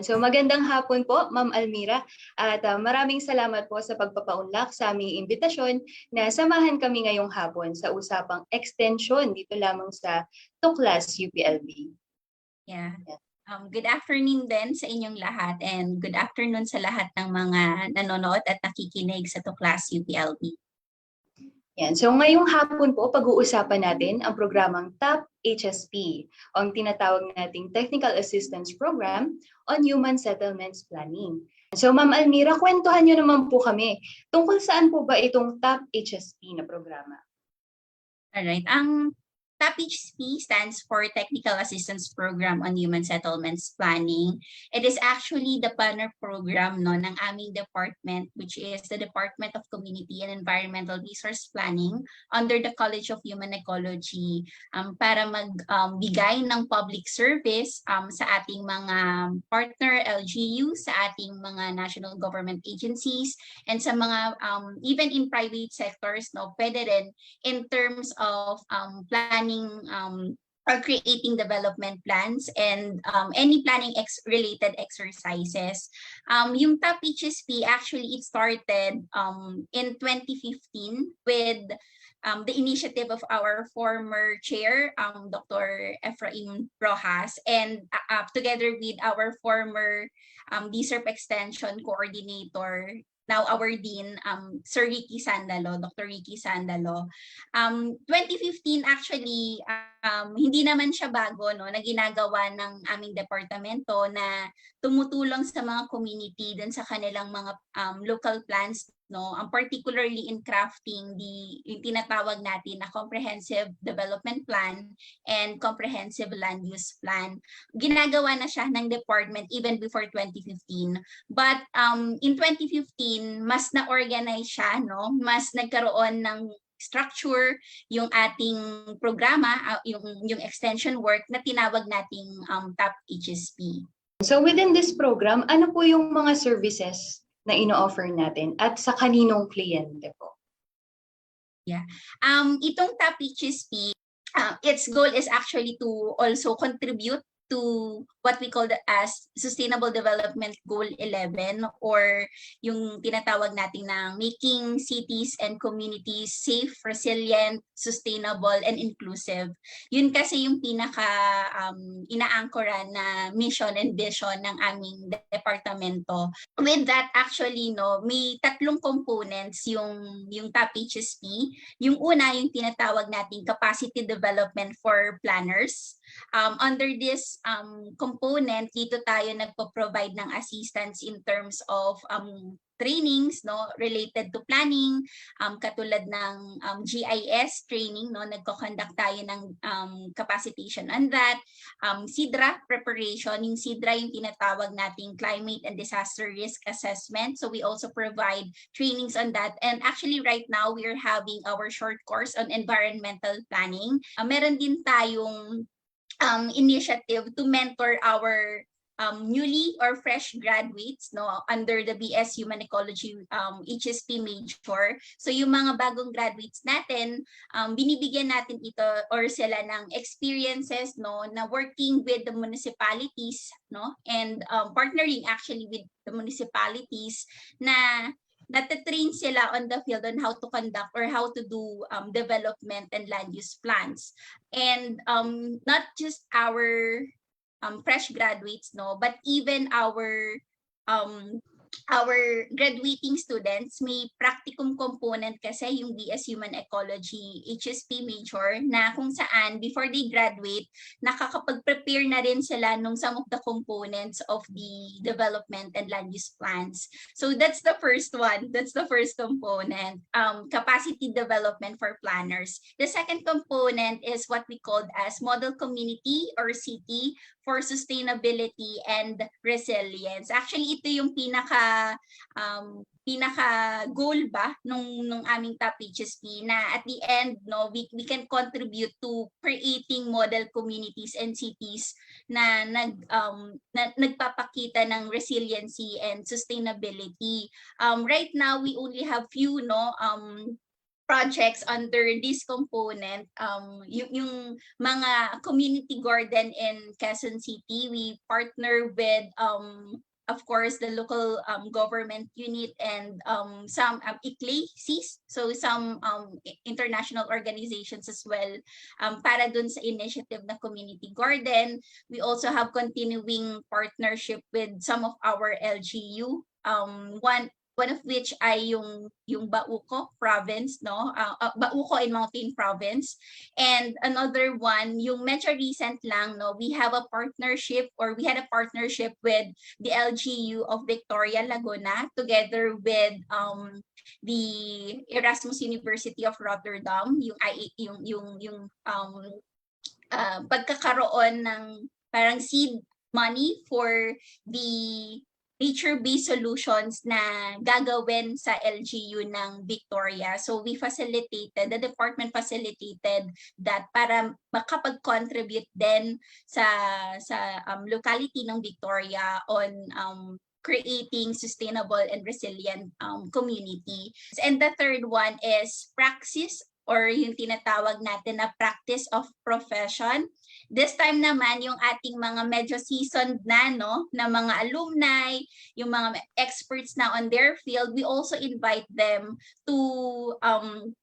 So magandang hapon po, Ma'am Almira. At ah, maraming salamat po sa pagpapaunlak sa aming imbitasyon na samahan kami ngayong hapon sa usapang extension dito lamang sa Tuklas UPLB. Yeah. Um, good afternoon din sa inyong lahat and good afternoon sa lahat ng mga nanonood at nakikinig sa Tuklas UPLB. Yan. So ngayong hapon po, pag-uusapan natin ang programang TAP HSP o ang tinatawag nating Technical Assistance Program on Human Settlements Planning. So Ma'am Almira, kwentuhan niyo naman po kami. Tungkol saan po ba itong TAP HSP na programa? Alright, ang TAP-HSP stands for Technical Assistance Program on Human Settlements Planning. It is actually the partner program no, ng aming department, which is the Department of Community and Environmental Resource Planning under the College of Human Ecology um, para magbigay ng public service um, sa ating mga partner LGU, sa ating mga national government agencies, and sa mga um, even in private sectors, no, pwede rin in terms of um, planning um, or creating development plans and um, any planning ex related exercises. Um, yung TAP HSP actually it started um, in 2015 with um, the initiative of our former chair, um, Dr. Efraim Rojas, and uh, uh, together with our former um, DSERP Extension Coordinator, now our Dean, um, Sir Ricky Sandalo, Dr. Ricky Sandalo. Um, 2015 actually, um, hindi naman siya bago no, na ginagawa ng aming departamento na tumutulong sa mga community dun sa kanilang mga um, local plans no? Um, particularly in crafting the yung tinatawag natin na comprehensive development plan and comprehensive land use plan. Ginagawa na siya ng department even before 2015 but um in 2015 mas na-organize siya no? Mas nagkaroon ng structure yung ating programa uh, yung yung extension work na tinawag nating um, top HSP So within this program, ano po yung mga services na ino-offer natin at sa kaninong kliyente po? Um, itong TAP HSP, uh, its goal is actually to also contribute to what we call the, as Sustainable Development Goal 11 or yung tinatawag natin na making cities and communities safe, resilient, sustainable, and inclusive. Yun kasi yung pinaka um, inaangkoran na mission and vision ng aming departamento. With that, actually, no, may tatlong components yung, yung TAP HSP. Yung una, yung tinatawag nating capacity development for planners. Um, under this um, component, dito tayo nagpo-provide ng assistance in terms of um, trainings no related to planning um katulad ng um, GIS training no nagko-conduct tayo ng um, capacitation on that. Um SIDRA preparation yung SIDRA yung tinatawag nating climate and disaster risk assessment. So we also provide trainings on that. And actually right now we are having our short course on environmental planning. Uh, meron din tayong um, initiative to mentor our um, newly or fresh graduates no under the BS Human Ecology um, HSP major. So yung mga bagong graduates natin, um, binibigyan natin ito or sila ng experiences no na working with the municipalities no and um, partnering actually with the municipalities na natatrain sila on the field on how to conduct or how to do um, development and land use plans. And um, not just our um, fresh graduates, no, but even our um, our graduating students, may practicum component kasi yung BS Human Ecology HSP major na kung saan before they graduate, nakakapag-prepare na rin sila nung some of the components of the development and land use plans. So that's the first one. That's the first component, um, capacity development for planners. The second component is what we called as model community or city for sustainability and resilience. Actually, ito yung pinaka um, pinaka goal ba nung nung aming top HSP na at the end no we, we can contribute to creating model communities and cities na nag um na, nagpapakita ng resiliency and sustainability. Um right now we only have few no um projects under this component, um, yung, yung mga community garden in Quezon City, we partner with, um, of course, the local um, government unit and um, some um, ICLESIS, so some um, international organizations as well, um, para dun sa initiative na community garden. We also have continuing partnership with some of our LGU. Um, one one of which ay yung yung Bauco province no? Uh, uh, Bauco in Mountain province. And another one yung medyo recent lang no? We have a partnership or we had a partnership with the LGU of Victoria Laguna together with um the Erasmus University of Rotterdam yung yung yung yung um uh, pagkakaroon ng parang seed money for the nature-based solutions na gagawin sa LGU ng Victoria. So we facilitated, the department facilitated that para makapag-contribute din sa sa um, locality ng Victoria on um, creating sustainable and resilient um, community. And the third one is praxis or yung tinatawag natin na practice of profession. This time naman, yung ating mga medyo seasoned na, no, na mga alumni, yung mga experts na on their field, we also invite them to um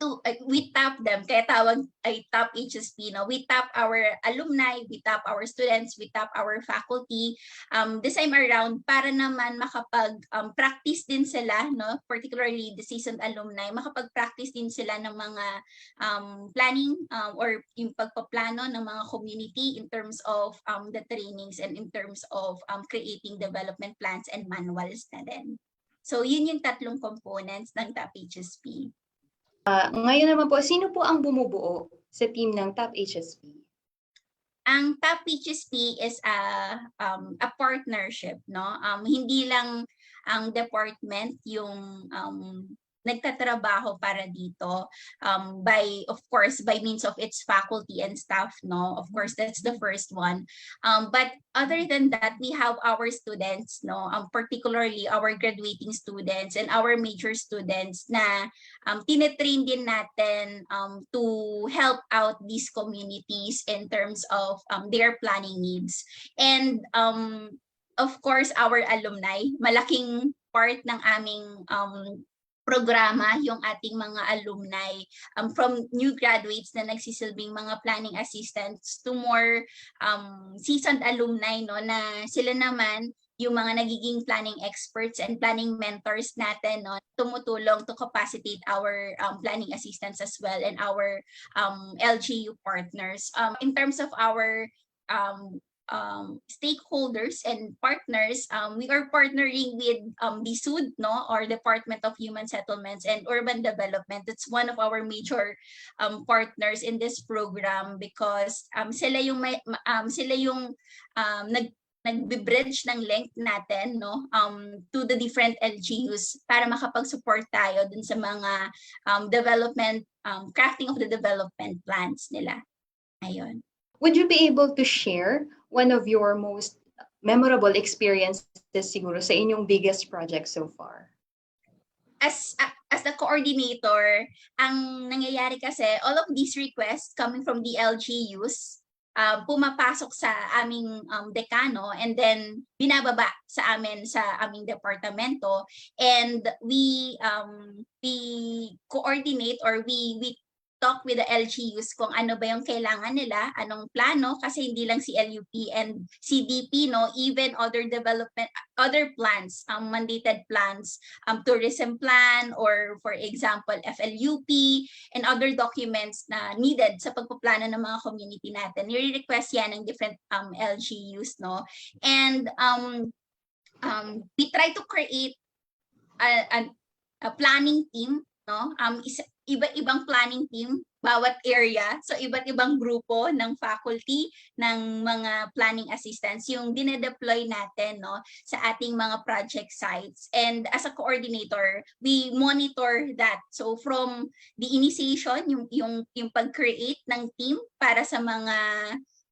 to uh, we tap them kaya tawag ay tap HSP no we tap our alumni we tap our students we tap our faculty um this time around para naman makapag um, practice din sila no particularly the seasoned alumni makapag practice din sila ng mga um, planning um, or yung pagpaplano ng mga community in terms of um, the trainings and in terms of um, creating development plans and manuals na din. So yun yung tatlong components ng TAP HSP. Ah, ngayon naman po, sino po ang bumubuo sa team ng Top HSP? Ang TAP HSP is a um, a partnership, no? Um, hindi lang ang department yung um, nagtatrabaho para dito um, by of course by means of its faculty and staff no? Of course that's the first one. Um, but other than that we have our students no? Um, particularly our graduating students and our major students na um, tinetrain din natin um, to help out these communities in terms of um, their planning needs. And um, of course our alumni malaking part ng aming um, programa yung ating mga alumni um, from new graduates na nagsisilbing mga planning assistants to more um, seasoned alumni no na sila naman yung mga nagiging planning experts and planning mentors natin no tumutulong to capacitate our um, planning assistants as well and our um, LGU partners. Um, in terms of our um, um, stakeholders and partners, um, we are partnering with um, the SUD, no, or Department of Human Settlements and Urban Development. It's one of our major um, partners in this program because um, sila yung may, ma- um, sila yung um, nag nagbe-bridge ng link natin no um to the different LGUs para makapag-support tayo dun sa mga um, development um, crafting of the development plans nila. Ayun. Would you be able to share one of your most memorable experiences siguro sa inyong biggest project so far? as a- as the coordinator, ang nangyayari kasi all of these requests coming from the LGUs uh, pumapasok sa aming um, dekano and then binababa sa amin sa aming departamento and we um we coordinate or we we talk with the LGUs kung ano ba yung kailangan nila, anong plano kasi hindi lang si LUP and CDP no, even other development other plans, um, mandated plans, um, tourism plan or for example FLUP and other documents na needed sa pagpaplano ng mga community natin. Nire-request yan ng different um, LGUs no. And um, um, we try to create a, a, a planning team no um isa, iba-ibang planning team bawat area so iba't ibang grupo ng faculty ng mga planning assistants yung dinedeploy natin no sa ating mga project sites. And as a coordinator we monitor that. So from the initiation yung yung yung pag-create ng team para sa mga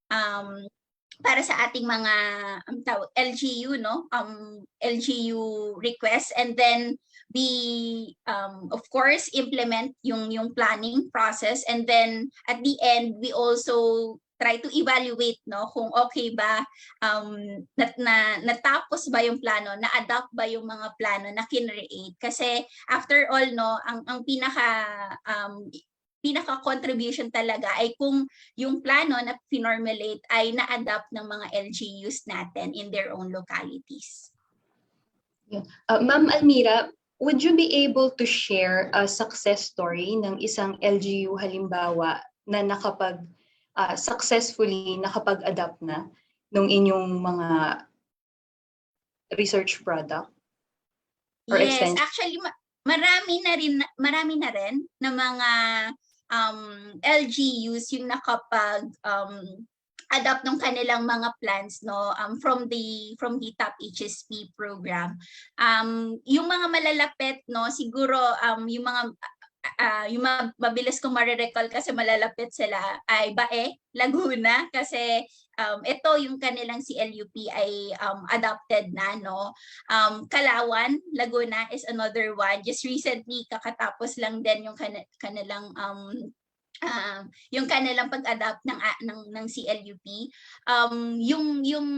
um para sa ating mga um, LGU no um LGU requests and then we um, of course implement yung yung planning process. And then at the end we also try to evaluate no kung okay ba um na, na natapos ba yung plano na adapt ba yung mga plano na kinreate kasi after all no ang ang pinaka um pinaka contribution talaga ay kung yung plano na finormulate ay na-adapt ng mga LGUs natin in their own localities. Uh, Ma'am Almira, would you be able to share a success story ng isang LGU halimbawa na nakapag uh, successfully nakapag-adapt na nung inyong mga research product? Or yes, extension? actually ma- marami na rin marami na rin na mga um, LGUs yung nakapag um, adapt ng kanilang mga plans no um, from the from the top HSP program. Um, yung mga malalapit no siguro um, yung mga ah, yung ma- mabilis kong marirecall kasi malalapit sila ay Bae, Laguna kasi um, ito yung kanilang CLUP ay um, adopted na no. Um, Kalawan, Laguna is another one. Just recently kakatapos lang din yung kana- kanilang um, um, yung kanilang pag-adapt ng a- ng ng CLUP um yung yung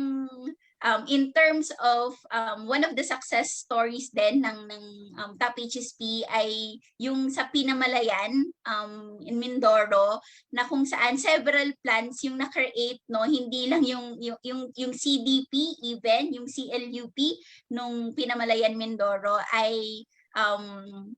um, in terms of um, one of the success stories din ng ng um, Top HSP ay yung sa Pinamalayan um, in Mindoro na kung saan several plans yung na-create no? Hindi lang yung yung yung, yung CDP even yung CLUP nung Pinamalayan Mindoro ay um,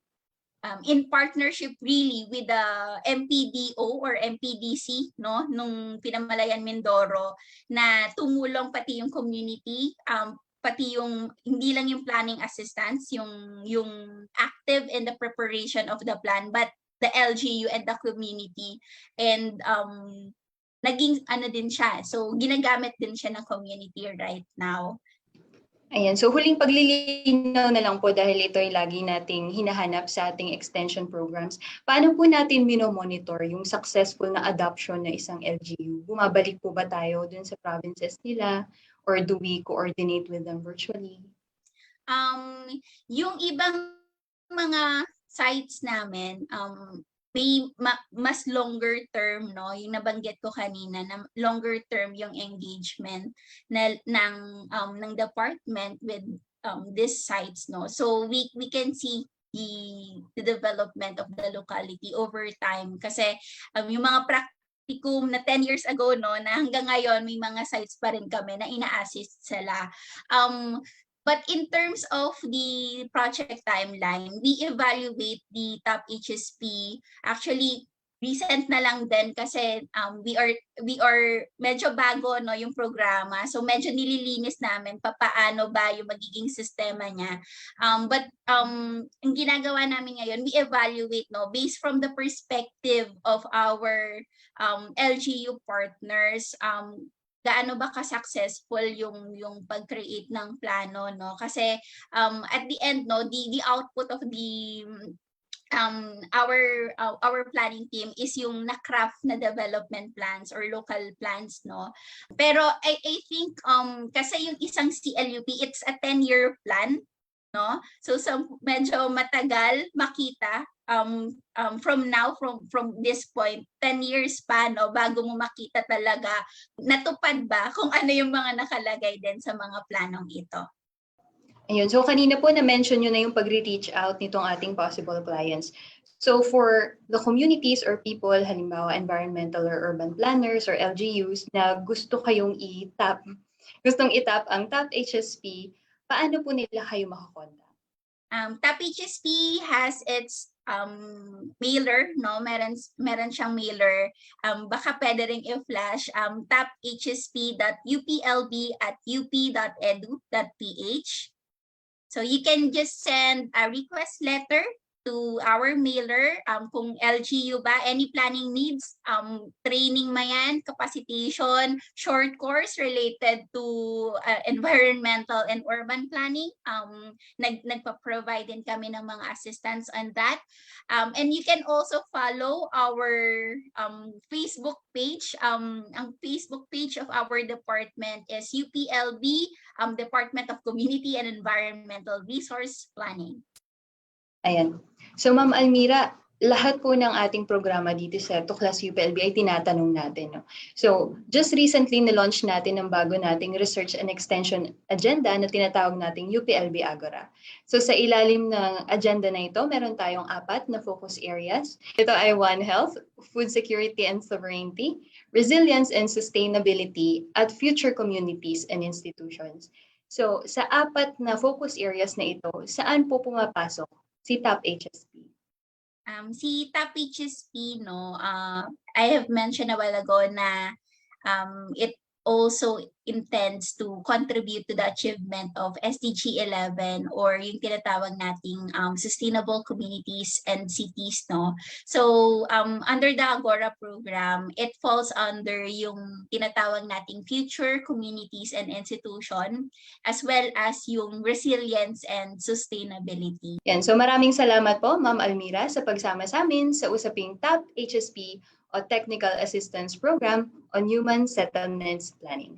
um, in partnership really with the MPDO or MPDC no nung Pinamalayan Mindoro na tumulong pati yung community um, pati yung hindi lang yung planning assistance yung yung active in the preparation of the plan but the LGU and the community. And um naging ano din siya so ginagamit din siya ng community right now Ayan, so huling paglilinaw na lang po dahil ito ay lagi nating hinahanap sa ating extension programs. Paano po natin minomonitor yung successful na adoption na isang LGU? Bumabalik po ba tayo dun sa provinces nila or do we coordinate with them virtually? um, yung ibang mga sites namin, um, may ma- mas longer term, no? Yung nabanggit ko kanina, na longer term yung engagement na, ng, um, ng department with um, these sites, no? So we, we can see the, the development of the locality over time. Kasi um, yung mga practicum na 10 years ago, no, na hanggang ngayon may mga sites pa rin kami na ina-assist sila. Um, But in terms of the project timeline, we evaluate the top HSP actually recent na lang din kasi um, we are we are medyo bago no yung programa. So medyo nililinis namin papaano ba yung magiging sistema niya. Um, but um ang ginagawa namin ngayon we evaluate no based from the perspective of our um, LGU partners. Um, gaano ba ka-successful yung yung pag-create ng plano no? Kasi um at the end no the the output of the um our uh, our planning team is yung na-craft na development plans or local plans no? Pero I I think um kasi yung isang CLUP it's a 10 year plan no so sa medyo matagal makita um, um, from now, from from this point, 10 years pa, no, bago mo makita talaga, natupad ba kung ano yung mga nakalagay din sa mga planong ito. Ayun, so kanina po na-mention nyo na yung pag-reach out nitong ating possible clients. So for the communities or people, halimbawa environmental or urban planners or LGUs na gusto kayong i-tap, gustong i-tap ang TAP HSP, paano po nila kayo makakontak? Um, TAP HSP has its um mailer no? Meron meron siyang mailer. Um baka pwede ring i-flash. Um taphsp.uplb at up.edu.ph so you can just send a request letter to our mailer um kung LGU ba any planning needs um training mayan capacitation short course related to uh, environmental and urban planning um nag nagpa-provide din kami ng mga assistance on that. Um and you can also follow our um Facebook page. Um ang Facebook page of our department is UPLB um Department of Community and Environmental Resource Planning. Ayan. So Ma'am Almira, lahat po ng ating programa dito sa Tuklas UPLB ay tinatanong natin. No? So just recently na-launch natin ang bago nating research and extension agenda na tinatawag nating UPLB Agora. So sa ilalim ng agenda na ito, meron tayong apat na focus areas. Ito ay One Health, Food Security and Sovereignty, Resilience and Sustainability, at Future Communities and Institutions. So sa apat na focus areas na ito, saan po pumapasok si TAP HSP? Um, Top HSP, no, uh, I have mentioned a while ago na um, it also intends to contribute to the achievement of SDG 11 or yung tinatawag nating um, sustainable communities and cities no so um, under the Agora program it falls under yung tinatawag nating future communities and institution as well as yung resilience and sustainability Yan. So maraming salamat po, Ma'am Almira, sa pagsama sa amin sa usaping TAP HSP o Technical Assistance Program on Human Settlements Planning.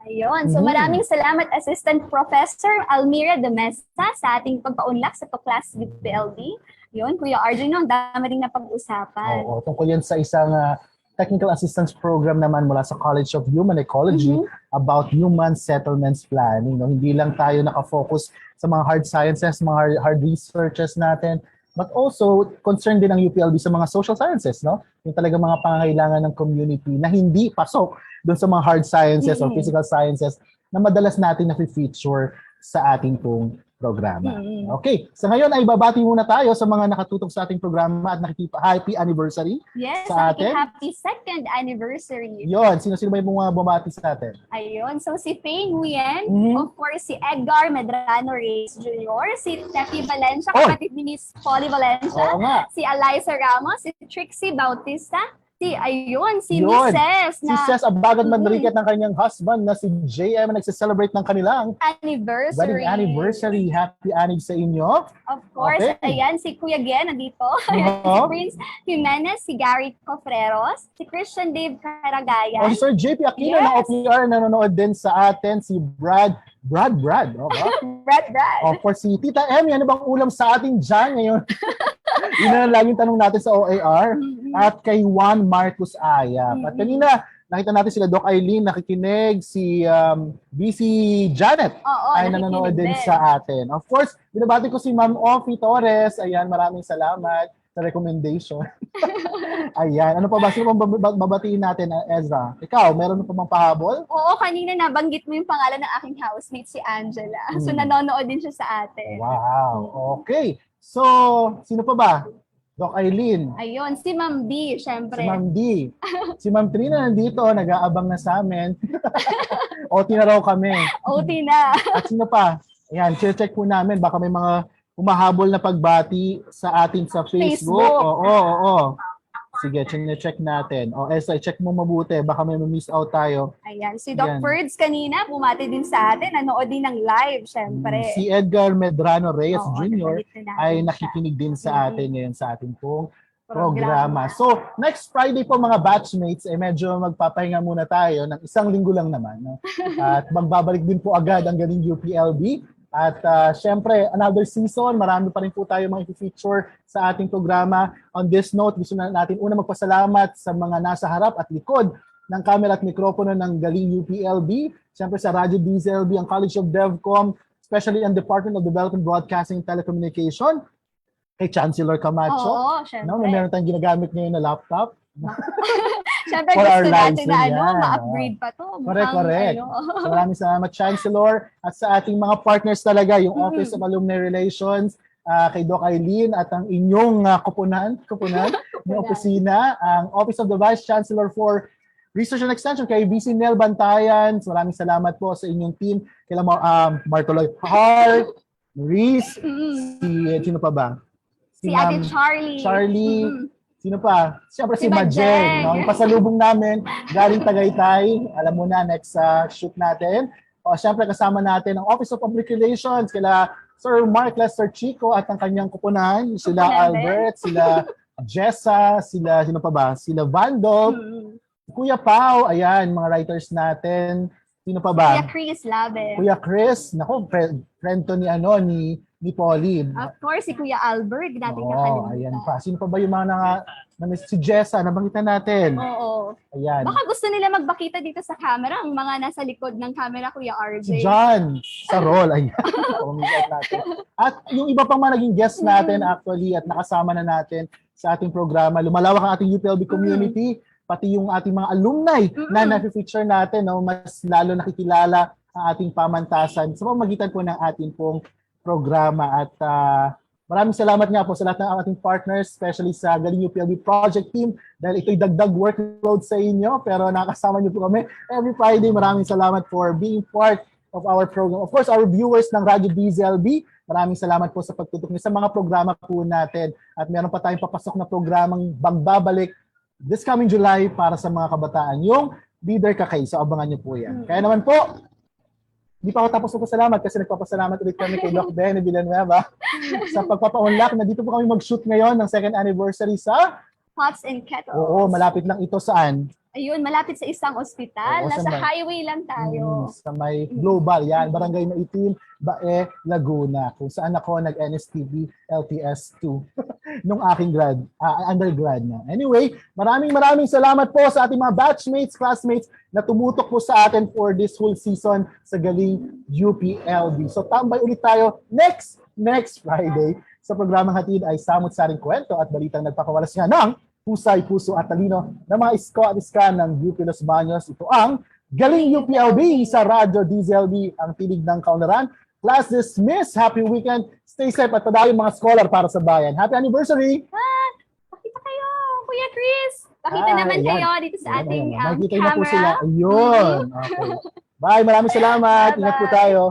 Ayun. So Mhm. maraming salamat Assistant Professor Almira de Mesa sa ating pagpaunlak sa Tuklas with PLD. Yun, Kuya Arjun, ang dami rin na pag-usapan. Oo, tungkol yan sa isang ah, technical assistance program naman mula sa College of Human Ecology Mhm. About human settlements planning. No? Hindi lang tayo nakafocus sa mga hard sciences, mga hard, hard researches natin, but also concerned din ang UPLB sa mga social sciences, no? Yung talaga mga pangangailangan ng community na hindi pasok doon sa mga hard sciences or Mhm. physical sciences na madalas natin na-feature sa ating pong programa. Mhm. Okay, sa ngayon ay babati muna tayo sa mga nakatutok sa ating programa at nakikipa happy anniversary. Yes, Sa atin? happy second anniversary. Yon, sino-sino ba yung mga bumati sa atin? Ayun. So si Faye Nguyen, Mhm. of course si Edgar Medrano Reyes Jr., si Tepi Valencia, Oy! kapatid ni Miss Polly Valencia, Oo nga. si Eliza Ramos, si Trixie Bautista, si ayun, si Yun. Mrs. Si na Ces Abagan Mhm. Manriquez ng kanyang husband na si JM na nagse-celebrate ng kanilang anniversary. wedding anniversary. Happy anniversary sa inyo. Of course, Okay. ayan, si Kuya Gen nandito. Oo. si Prince Jimenez, si Gary Cofreros, si Christian Dave O Caragayan. si Sir JP Aquino Yes. ng OPR nanonood din sa atin. Si Brad, Brad, Brad. O ba? Brad Brad. o for si Tita M, ano bang ulam sa atin dyan ngayon? Yun ang laging tanong natin sa OAR. Mhm. at kay Juan Marcos Ayap. At Mhm. kanina, nakita natin sila Doc Eileen nakikinig, si um, BC Janet Oo, ay nanonood din nakikinig sa atin. Of course, binabati ko si Ma'am Offie Torres. Ayan, maraming salamat sa recommendation. Ayan, ano pa ba? Sino pang bab- babatiin natin, uh, Ezra? Ikaw, meron pa bang pahabol? Oo, kanina nabanggit mo yung pangalan ng aking housemate, si Angela. So, Mm. nanonood din siya sa atin. Wow, okay. So, sino pa ba? Doc Eileen. Ayun, si Ma'am B, syempre. Si Ma'am D. Si Ma'am Trina nandito, nag-aabang na sa amin. o tinaraw kami. OT na. At sino pa? Ayan, check po namin. Baka may mga humahabol na pagbati sa atin sa Facebook. Facebook. Oo, oo, oo. Sige, check natin. O, Esa, check mo mabuti. Baka may miss out tayo. Ayan, si Doc Yan. Ferds kanina, bumati din sa atin. Nanood din ng live, syempre. Si Edgar Medrano Reyes Oo, Jr. nabanggit na natin ay siya. nakikinig din sa Mhm. atin ngayon sa ating pong programa. So, next Friday po mga batchmates, eh medyo magpapahinga muna tayo ng isang linggo lang naman. No? At magbabalik din po agad ang galing UPLB. At uh, syempre, another season, marami pa rin po tayo mga feature sa ating programa. On this note, gusto na natin una magpasalamat sa mga nasa harap at likod ng camera at mikropono ng galing UPLB. Syempre sa Radyo DZLB, ang College of DevCom, especially ang Department of Development Broadcasting and Telecommunication, kay Chancellor Camacho. Oo, syempre. No, may meron tayong ginagamit ngayon na laptop. Syempre, For our gusto natin na ano, ma-upgrade pa to. Correct, Mukhang, correct. ano, So maraming salamat, Chancellor, at sa ating mga partners talaga, yung. Office of Alumni Relations, ah, kay Doc Eileen, at ang inyong uh, kupunan, kupunan, ng opisina, ang Office of the Vice Chancellor for Research and Extension, kay VC Nel Bantayan. So maraming salamat po sa inyong team, kila Mar- um, Martoloy Hart, mm, si, sino pa ba? si Ate Ma'am Charlie. Charlie, Mhm. Sino pa? Siyempre Si si, Majeng. No? Yung pasalubong namin, galing Tagaytay. Alam mo na, next uh, shoot natin. O, siyempre kasama natin ang Office of Public Relations, kila Sir Mark Lester Chico at ang kanyang kupunan, sila Kupunan. Albert, sila Jessa, sila, sino pa ba? Sila Vando, Mhm. Kuya Pau, ayan, mga writers natin, Sino pa Kuya ba? Chris Labe. Kuya Chris, nako, friend, friend to ni ano, ni, ni Pauline. Of course, si Kuya Albert, natin Oo, nakalimutan. ayan pa. Sino pa ba yung mga nanga, na, si Jessa, nabangitan natin. Oo. Ayan. Baka gusto nila magbakita dito sa camera, ang mga nasa likod ng camera, Kuya RJ. Si John Sarol. Ayan. Pumikat natin. At yung iba pang mga naging guests natin actually at nakasama na natin sa ating programa. Lumalawak ang ating UPLB community, pati yung ating mga alumni na Mm-mm. na-feature natin, no, mas lalo nakikilala ang ating pamantasan sa pamagitan po ng ating pong programa. At ah, maraming salamat nga po sa lahat ng ating partners, especially sa Galing UPLB Project Team dahil ito'y dagdag workload sa inyo pero nakasama niyo po kami every Friday. Maraming salamat for being part of our program. Of course, our viewers ng Radyo DZLB, maraming salamat po sa pagtutok niyo sa mga programa po natin. At meron pa tayong papasok na programang Bagbabalik this coming July para sa mga kabataan. Yung Leader Kakay. So abangan niyo po yan. Mm. Kaya naman po, Hindi pa ako tapos magpasalamat kasi nagpapasalamat ulit kami kay Doc Benny Villanueva sa pagpapaunlak. Nandito po kami mag-shoot ngayon ng second anniversary sa... Pots and kettles. Oo, malapit lang ito saan? Ayun, malapit sa isang ospital. Oo, sa Nasa may- highway lang Mm, tayo. sa may Global, yan, Barangay Maitim, Bae, Laguna, kung saan ako nag-NSTB LTS 2 nung aking grad, ah, undergrad na. Anyway, maraming maraming salamat po sa ating mga batchmates, classmates na tumutok po sa atin for this whole season sa Galing UPLB. So tambay ulit tayo next next Friday sa programang hatid ay samot-saring kwento at balitang nagpakawalas nga ng husay, puso at talino ng mga isko at iska ng UP Los Baños. Ito ang Galing UPLB sa Radyo DZLB, ang tinig ng kaunlaran. Class dismissed. Happy weekend. Stay safe at padayon mga scholar para sa bayan. Happy anniversary! Pakita kayo, Kuya Chris. Pakita Ah, naman ayan. kayo dito sa Ayan, ating ayan. um, Makikita niyo na po camera. sila. Ayun. Okay. Bye. Maraming salamat. Ingat po Bye-bye. tayo.